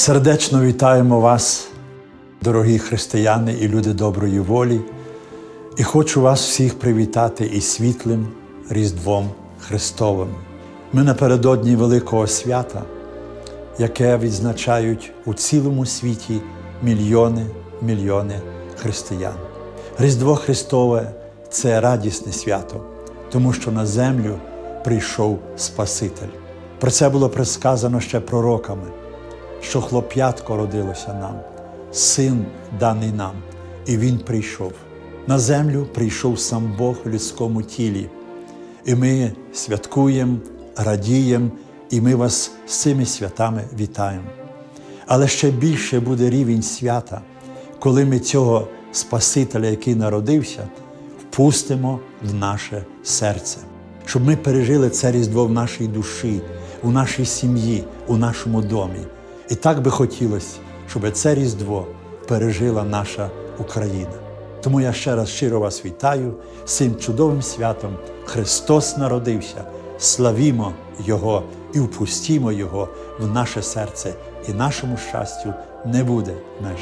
Сердечно вітаємо вас, дорогі християни і люди доброї волі, і хочу вас всіх привітати із світлим Різдвом Христовим. Ми напередодні Великого свята, яке відзначають у цілому світі мільйони мільйони християн. Різдво Христове це радісне свято, тому що на землю прийшов Спаситель. Про це було предсказано ще пророками, що хлоп'ятко родилося нам, син даний нам, і Він прийшов. На землю прийшов сам Бог в людському тілі. І ми святкуємо, радіємо, і ми вас з цими святами вітаємо. Але ще більше буде рівень свята, коли ми цього Спасителя, який народився, впустимо в наше серце, щоб ми пережили це Різдво в нашій душі, у нашій сім'ї, у нашому домі. І так би хотілося, щоб це Різдво пережила наша Україна. Тому я ще раз щиро вас вітаю з цим чудовим святом. Христос народився. Славімо Його і впустімо Його в наше серце, і нашому щастю не буде меж.